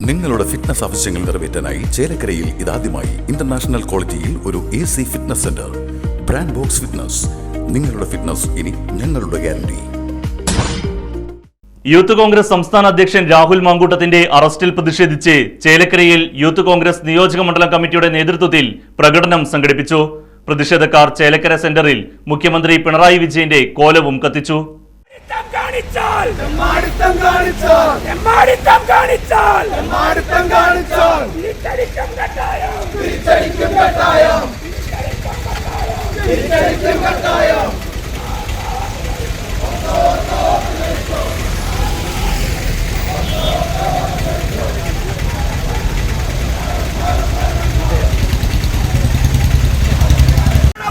നിങ്ങളുടെ ഫിറ്റ്നസ് ആവശ്യങ്ങൾ നിറവേറ്റാനായി ചേലക്കരയിൽ ഇതാദ്യമായി ഇന്റർനാഷണൽ ക്വാളിറ്റിയിൽ ഒരു A C fitness centre brand box fitness നിങ്ങളുടെ ഫിറ്റ്നസ് ഇനി ഞങ്ങളുടെ ഗ്യാരണ്ടി യൂത്ത് കോൺഗ്രസ് സംസ്ഥാന അധ്യക്ഷൻ രാഹുൽ മാങ്കൂട്ടത്തിന്റെ അറസ്റ്റിൽ പ്രതിഷേധിച്ച് ചേലക്കരയിൽ യൂത്ത് കോൺഗ്രസ് നിയോജക മണ്ഡലം കമ്മിറ്റിയുടെ നേതൃത്വത്തിൽ പ്രകടനം സംഘടിപ്പിച്ചു. പ്രതിഷേധക്കാർ ചേലക്കര സെന്ററിൽ മുഖ്യമന്ത്രി പിണറായി വിജയന്റെ കോലവും കത്തിച്ചു. കാണിച്ചാൽ. എമ്മാടിത്തം കാണിച്ചാൽ. എമ്മാടിത്തം കാണിച്ചാൽ. എമ്മാടിത്തം കാണിച്ചാൽ. തിരിച്ചടിക്കും കട്ടായം. തിരിച്ചടിക്കും കട്ടായം. തിരിച്ചടിക്കും കട്ടായം.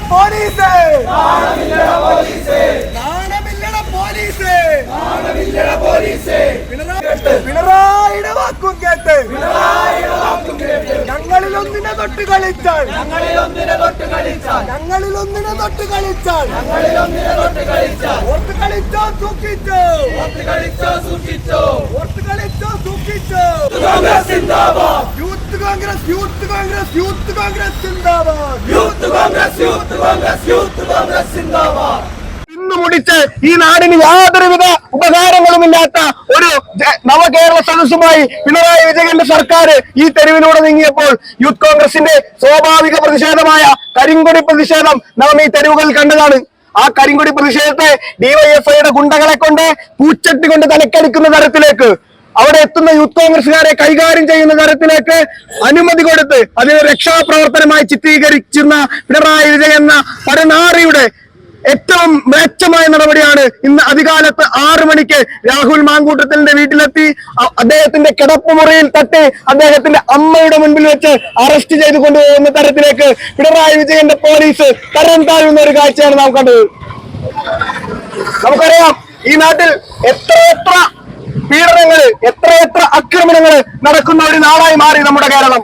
പോലീസ്. പോലീസ്. പോലീസ് പോലീസ് പിണറായിയുടെ വാക്കും കേട്ട്. ഞങ്ങളിൽ ഒന്നിനെ തൊട്ട് കളിച്ചാൽ. ഞങ്ങളിൽ ഒന്നിനെ തൊട്ട് കളിച്ചാൽ. ഞങ്ങളിൽ ഒന്നിനെ തൊട്ട് കളിച്ചാൽ ഞങ്ങളിൽ ഒന്നിനെ തൊട്ട് കളിച്ചാൽ ഓർത്ത് കളിച്ചോ സൂക്ഷിച്ചോ. ഓർത്ത് കളിച്ചോ സൂക്ഷിച്ചോ. ഓർത്ത് കളിച്ചോ സൂക്ഷിച്ചോ കോൺഗ്രസ് സിന്ദാബാദ് youth Congress youth Congress youth Congress സിന്ദാബാദ്. Youth Congress youth Congress youth Congress സിന്ദാബാദ്. മുടിച്ച് ഈ നാടിന് യാതൊരുവിധ ഉപകാരങ്ങളുമില്ലാത്ത ഒരു നവകേരള സദസ്സുമായി പിണറായി വിജയന്റെ സർക്കാർ ഈ തെരുവിലൂടെ നീങ്ങിയപ്പോൾ യൂത്ത് കോൺഗ്രസിന്റെ സ്വാഭാവിക പ്രതിഷേധമായ കരിങ്കൊടി പ്രതിഷേധം നാം ഈ തെരുവുകളിൽ കണ്ടതാണ്. ആ കരിങ്കൊടി പ്രതിഷേധത്തെ ഡിവൈഎഫ്ഐയുടെ ഗുണ്ടകളെ കൊണ്ട് പൂച്ചട്ടി കൊണ്ട് തലക്കടിക്കുന്ന തരത്തിലേക്ക് അവിടെ എത്തുന്ന യൂത്ത് കോൺഗ്രസുകാരെ കൈകാര്യം ചെയ്യുന്ന തരത്തിലേക്ക് അനുമതി കൊടുത്ത് അതിനെ രക്ഷാപ്രവർത്തനമായി ചിത്രീകരിച്ചിരുന്ന പിണറായി വിജയൻ എന്ന പരനാറിയുടെ ഏറ്റവും മ്ലേച്ഛമായ നടപടിയാണ് ഇന്ന് അധികാലത്ത് ആറു മണിക്ക് രാഹുൽ മാങ്കൂട്ടത്തിന്റെ വീട്ടിലെത്തി. അദ്ദേഹത്തിന്റെ കിടപ്പുമുറിയിൽ തട്ടി അദ്ദേഹത്തിന്റെ അമ്മയുടെ മുൻപിൽ വെച്ച് അറസ്റ്റ് ചെയ്തു കൊണ്ടുപോകുന്ന തരത്തിലേക്ക് പിണറായി വിജയന്റെ പോലീസ് തരം താഴുന്ന ഒരു കാഴ്ചയാണ് നാം കണ്ടത്. നമുക്കറിയാം ഈ നാട്ടിൽ എത്ര എത്ര പീഡനങ്ങൾ എത്ര എത്ര നടക്കുന്ന ഒരു നാടായി മാറി നമ്മുടെ കേരളം.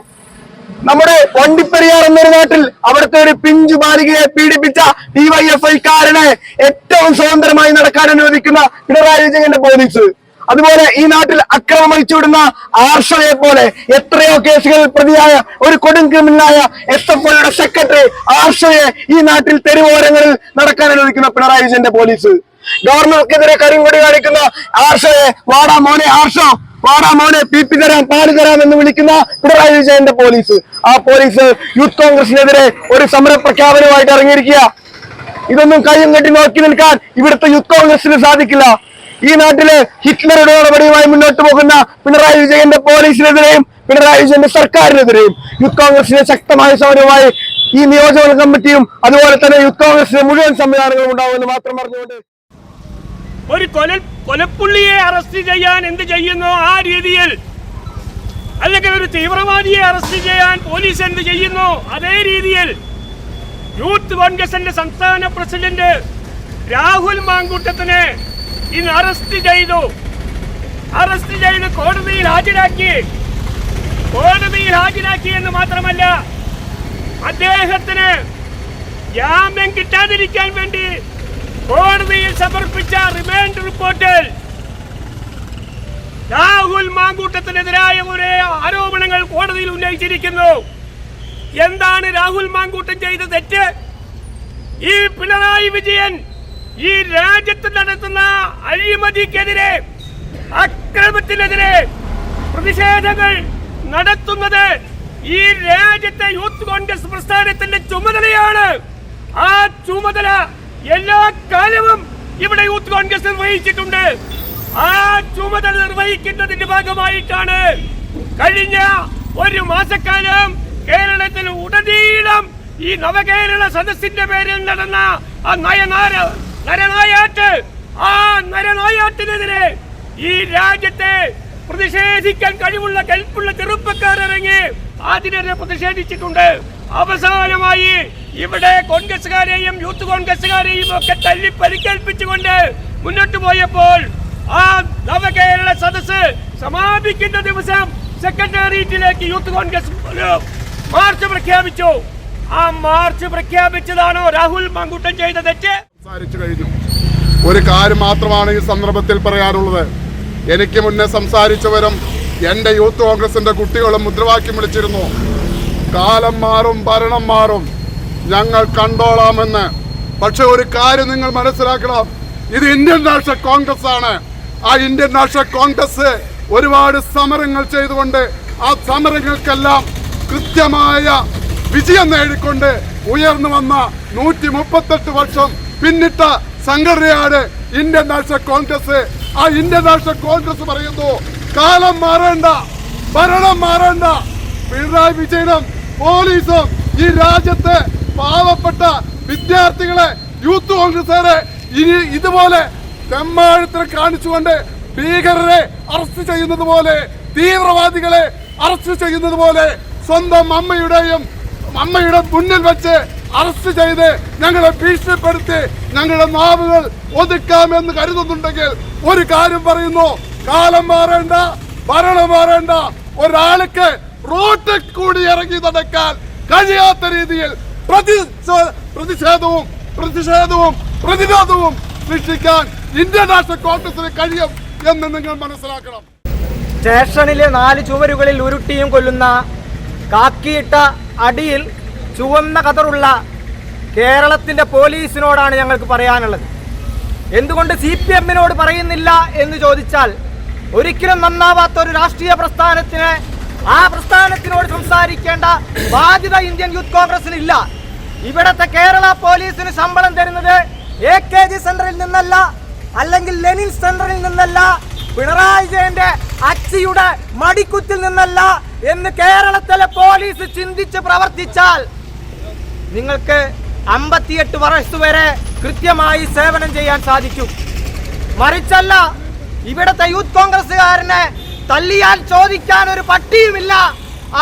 നമ്മുടെ വണ്ടിപ്പെരിയാർ എന്നൊരു നാട്ടിൽ അവിടുത്തെ ഒരു പിഞ്ചു ബാലികയെ പീഡിപ്പിച്ച ഡിവൈഎഫ്ഐക്കാരനെ ഏറ്റവും സ്വതന്ത്രമായി നടക്കാൻ അനുവദിക്കുന്ന പിണറായി വിജയന്റെ പോലീസ്. അതുപോലെ ഈ നാട്ടിൽ അക്രമം അഴിച്ചുവിടുന്ന ആർഷയെ പോലെ എത്രയോ കേസുകളിൽ പ്രതിയായ ഒരു കൊടും ക്രിമിനലായ എസ് എഫ് ഐയുടെ സെക്രട്ടറി ആർഷയെ ഈ നാട്ടിൽ തെരുവോരങ്ങളിൽ നടക്കാൻ അനുവദിക്കുന്ന പിണറായി വിജയന്റെ പോലീസ്. ഗവർണർക്കെതിരെ കരിങ്കൊടി കാണിക്കുന്ന ആർഷയെ വാടാ മോനെ ആർഷ. വാടാ മോനെ പി പി തരാം പാൽ തരാം എന്ന് വിളിക്കുന്ന പിണറായി വിജയന്റെ പോലീസ്. ആ പോലീസ് യൂത്ത് കോൺഗ്രസിനെതിരെ ഒരു സമര പ്രഖ്യാപനമായിട്ട് ഇറങ്ങിയിരിക്കുക. ഇതൊന്നും കയ്യും കെട്ടി നോക്കി നിൽക്കാൻ ഇവിടുത്തെ യൂത്ത് കോൺഗ്രസിന് സാധിക്കില്ല. ഈ നാട്ടിലെ ഹിറ്റ്ലറുടെ നടപടിയുമായി മുന്നോട്ട് പോകുന്ന പിണറായി വിജയന്റെ പോലീസിനെതിരെയും പിണറായി വിജയന്റെ സർക്കാരിനെതിരെയും യൂത്ത് കോൺഗ്രസിന്റെ ശക്തമായ സമരവുമായി ഈ നിയോജക കമ്മിറ്റിയും അതുപോലെ തന്നെ യൂത്ത് കോൺഗ്രസിന്റെ മുഴുവൻ സംവിധാനങ്ങളും ഉണ്ടാവുമെന്ന് മാത്രം പറഞ്ഞുകൊണ്ട് ഒരു കൊല കൊലപ്പുള്ളിയെ അറസ്റ്റ് ചെയ്യാൻ എന്ത് ചെയ്യുന്നു? ആ രീതിയിൽ അല്ലെങ്കിൽ ഒരു തീവ്രവാദിയെ അറസ്റ്റ് ചെയ്യാൻ പോലീസ് എന്ത് ചെയ്യുന്നു? അതേ രീതിയിൽ യൂത്ത് കോൺഗ്രസിന്റെ സംസ്ഥാന പ്രസിഡന്റ് രാഹുൽ മാങ്കൂട്ടത്തിനെ ഇന്ന് അറസ്റ്റ് ചെയ്തു. അറസ്റ്റ് ചെയ്ത് കോടതിയിൽ ഹാജരാക്കി. കോടതിയിൽ ഹാജരാക്കി എന്ന് മാത്രമല്ല അദ്ദേഹത്തിന് ജാമ്യം കിട്ടാതിരിക്കാൻ വേണ്ടി സമർപ്പിച്ച റിമാൻഡ് റിപ്പോർട്ടിൽ രാഹുൽ മാങ്കൂട്ടത്തിനെതിരായ ഒരു ആരോപണങ്ങൾ കോടതിയിൽ ഉന്നയിച്ചിരിക്കുന്നു. എന്താണ് രാഹുൽ മാങ്കൂട്ടം ചെയ്ത തെറ്റ്? ഈ പിണറായി വിജയൻ ഈ രാജ്യത്ത് നടത്തുന്ന അഴിമതിക്കെതിരെ അക്രമത്തിനെതിരെ പ്രതിഷേധങ്ങൾ നടത്തുന്നത് ഈ രാജ്യത്തെ യൂത്ത് കോൺഗ്രസ് പ്രസ്ഥാനത്തിന്റെ ചുമതലയാണ്. ആ ചുമതല എല്ലാ കാലവും ഇവിടെ യൂത്ത് കോൺഗ്രസ് നിർവഹിച്ചിട്ടുണ്ട്. ആ ചുമതല നിർവഹിക്കുന്നതിന്റെ ഭാഗമായിട്ടാണ് കഴിഞ്ഞ ഒരു മാസക്കാലം കേരളത്തിൽ ഉടനീളം ഈ നവകേരള സദസ്സിന്റെ പേരിൽ നടന്ന ആ നയനാര നരനായാട്ട് ആ നരനായാട്ടിനെതിരെ ഈ രാജ്യത്തെ പ്രതിഷേധിക്കാൻ കഴിവുള്ള കൽപ്പുള്ള ചെറുപ്പക്കാരിറങ്ങി അതിനെതിരെ പ്രതിഷേധിച്ചിട്ടുണ്ട്. അവസാനമായി ഇവിടെ കോൺഗ്രസുകാരെയും യൂത്ത് കോൺഗ്രസുകാരെയും ഒക്കെ തല്ലി പരിക്കേൽപ്പിച്ചുകൊണ്ട് മുന്നോട്ട് പോയപ്പോൾ ആ നവകേരള സദസ് സമാപിക്കുന്ന ദിവസം സെക്രട്ടേറിയറ്റിലേക്ക് യൂത്ത് കോൺഗ്രസ് മാർച്ച് പ്രഖ്യാപിച്ചു. ആ മാർച്ച് പ്രഖ്യാപിച്ചതാണോ രാഹുൽ മങ്കുട്ടൻ ചെയ്ത തെറ്റ്? സംസാരിച്ചു കഴിഞ്ഞു. ഒരു കാര്യം മാത്രമാണ് ഈ സന്ദർഭത്തിൽ പറയാനുള്ളത്. എനിക്ക് മുന്നേ സംസാരിച്ചവരും എന്റെ യൂത്ത് കോൺഗ്രസിന്റെ കുട്ടികളും മുദ്രാവാക്യം വിളിച്ചിരുന്നു. കാലം മാറും ഭരണം മാറും. ഞങ്ങൾ കണ്ടോളാമെന്ന്. പക്ഷെ ഒരു കാര്യം നിങ്ങൾ മനസ്സിലാക്കണം. ഇത് ഇന്ത്യൻ നാഷണൽ കോൺഗ്രസ് ആണ്. ആ ഇന്ത്യൻ നാഷണൽ കോൺഗ്രസ് ഒരുപാട് സമരങ്ങൾ ചെയ്തുകൊണ്ട് ആ സമരങ്ങൾക്കെല്ലാം കൃത്യമായ വിജയം നേടിക്കൊണ്ട് ഉയർന്നു വന്ന നൂറ്റി മുപ്പത്തെട്ട് വർഷം പിന്നിട്ട സംഘടനയാണ് ഇന്ത്യൻ നാഷണൽ കോൺഗ്രസ്. ആ ഇന്ത്യൻ നാഷണൽ കോൺഗ്രസ് പറയുന്നു കാലം മാറേണ്ട ഭരണം മാറേണ്ട. പിണറായി വിജയനും പോലീസും ഈ രാജ്യത്തെ പാവപ്പെട്ട വിദ്യാർത്ഥികളെ യൂത്ത് കോൺഗ്രസുകാരെ ഇനി ഇതുപോലെ തെമ്മാഴത്തിനെ കാണിച്ചുകൊണ്ട് ഭീകരരെ അറസ്റ്റ് ചെയ്യുന്നത് പോലെ തീവ്രവാദികളെ അറസ്റ്റ് ചെയ്യുന്നത് പോലെ സ്വന്തം അമ്മയുടെയും അമ്മയുടെ മുന്നിൽ വെച്ച് അറസ്റ്റ് ചെയ്ത് ഞങ്ങളെ ഭീഷണിപ്പെടുത്തി ഞങ്ങളുടെ നാവുകൾ ഒതുക്കാമെന്ന് കരുതുന്നുണ്ടെങ്കിൽ ഒരു കാര്യം പറയുന്നു. കാലം മാറേണ്ട ഭരണം മാറേണ്ട. ഒരാൾക്ക് റോട്ടിൽ കൂടി ഇറങ്ങി നടക്കാൻ കഴിയാത്ത രീതിയിൽ പ്രതി- പ്രതിഷേധവും പ്രതിഷേധവും പ്രതിരോധവും സൃഷ്ടിക്കാൻ ഇന്ത്യൻ നാഷണൽ കോൺഗ്രസിന് കഴിയും എന്ന് നിങ്ങൾ മനസ്സിലാക്കണം. സ്റ്റേഷനിലെ നാല് ചുവരുകളിൽ ഉരുട്ടിയും കൊല്ലുന്ന കാക്കിയിട്ട അടിയിൽ ചുവന്ന കതറുള്ള കേരളത്തിന്റെ പോലീസിനോടാണ് ഞങ്ങൾക്ക് പറയാനുള്ളത്. എന്തുകൊണ്ട് സി പി എമ്മിനോട് പറയുന്നില്ല എന്ന് ചോദിച്ചാൽ ഒരിക്കലും നന്നാവാത്ത ഒരു രാഷ്ട്രീയ പ്രസ്ഥാനത്തിന് ആ പ്രസ്ഥാനത്തിനോട് സംസാരിക്കേണ്ട ബാധ്യത ഇന്ത്യൻ യൂത്ത് കോൺഗ്രസിന് ഇല്ല ഇവിടത്തെ കേരള പോലീസിന് ശമ്പളം തരുന്നത് എ കെ ജി സെന്ററിൽ നിന്നല്ല അല്ലെങ്കിൽ ലെനിൻ സെന്ററിൽ നിന്നല്ല പിണറായി വിജയന്റെ അച്ചിയുടെ മടിക്കുത്തിൽ നിന്നല്ല എന്ന് കേരളത്തിലെ പോലീസ് ചിന്തിച്ച് പ്രവർത്തിച്ചാൽ നിങ്ങൾക്ക് അമ്പത്തിയെട്ട് വയസ്സ് വരെ കൃത്യമായി സേവനം ചെയ്യാൻ സാധിക്കും. മറിച്ചല്ല ഇവിടത്തെ യൂത്ത് കോൺഗ്രസ്സുകാരനെ തല്ലിയാൽ ചോദിക്കാൻ ഒരു പട്ടിയുമില്ല.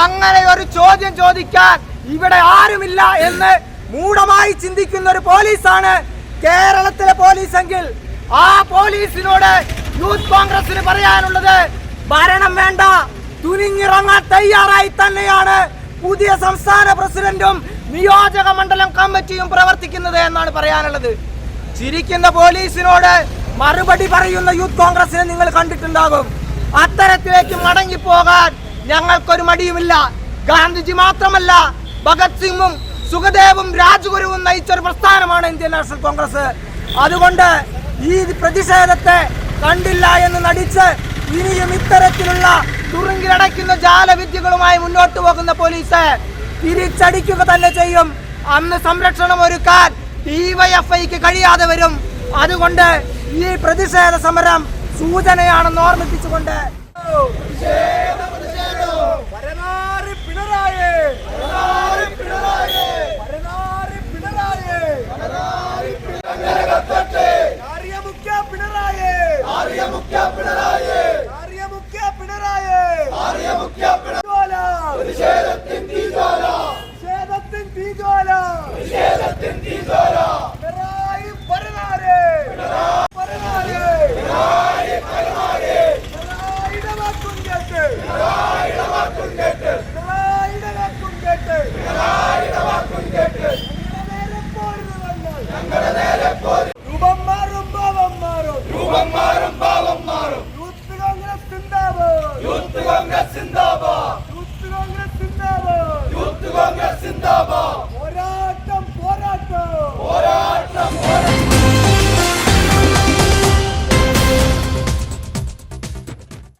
അങ്ങനെ ഒരു ചോദ്യം ചോദിക്കാൻ ഇവിടെ ആരുമില്ല എന്ന് മൂഢമായി ചിന്തിക്കുന്ന ഒരു പോലീസാണ് കേരളത്തിലെ പോലീസ് എങ്കിൽ ആ പോലീസിനോട് യൂത്ത് കോൺഗ്രസിന് പറയാനുള്ളത് ഭരണം വേണ്ട തുനിഞ്ഞിറങ്ങാൻ തയ്യാറായി തന്നെയാണ് പുതിയ സംസ്ഥാന പ്രസിഡന്റും നിയോജക മണ്ഡലം കമ്മിറ്റിയും പ്രവർത്തിക്കുന്നത് എന്നാണ് പറയാനുള്ളത്. ചിരിക്കുന്ന പോലീസിനോട് മറുപടി പറയുന്ന യൂത്ത് കോൺഗ്രസിനെ നിങ്ങൾ കണ്ടിട്ടുണ്ടാകും. അത്തരത്തിലേക്ക് മടങ്ങി മടങ്ങിപ്പോകാൻ ഞങ്ങൾക്കൊരു മടിയുമില്ല. ഗാന്ധിജി മാത്രമല്ല ഭഗത് സിംഗും സുഖദേവും രാജ്ഗുരുവും നയിച്ച ഒരു പ്രസ്ഥാനമാണ് ഇന്ത്യൻ നാഷണൽ കോൺഗ്രസ്. അതുകൊണ്ട് ഈ പ്രതിഷേധത്തെ കണ്ടില്ല എന്ന് നടിച്ച് ഇനിയും ഇത്തരത്തിലുള്ള തുറുങ്കിലടയ്ക്കുന്ന ജാലവിദ്യകളുമായി മുന്നോട്ട് പോകുന്ന പോലീസ് തിരിച്ചടിക്കുക തന്നെ ചെയ്യും. അന്ന് സംരക്ഷണം ഒരുക്കാൻ ഡിവൈഎഫ്ഐക്ക് കഴിയാതെ വരും. അതുകൊണ്ട് ഈ പ്രതിഷേധ സമരം സൂചനയാണെന്ന് ഓർമ്മിപ്പിച്ചുകൊണ്ട്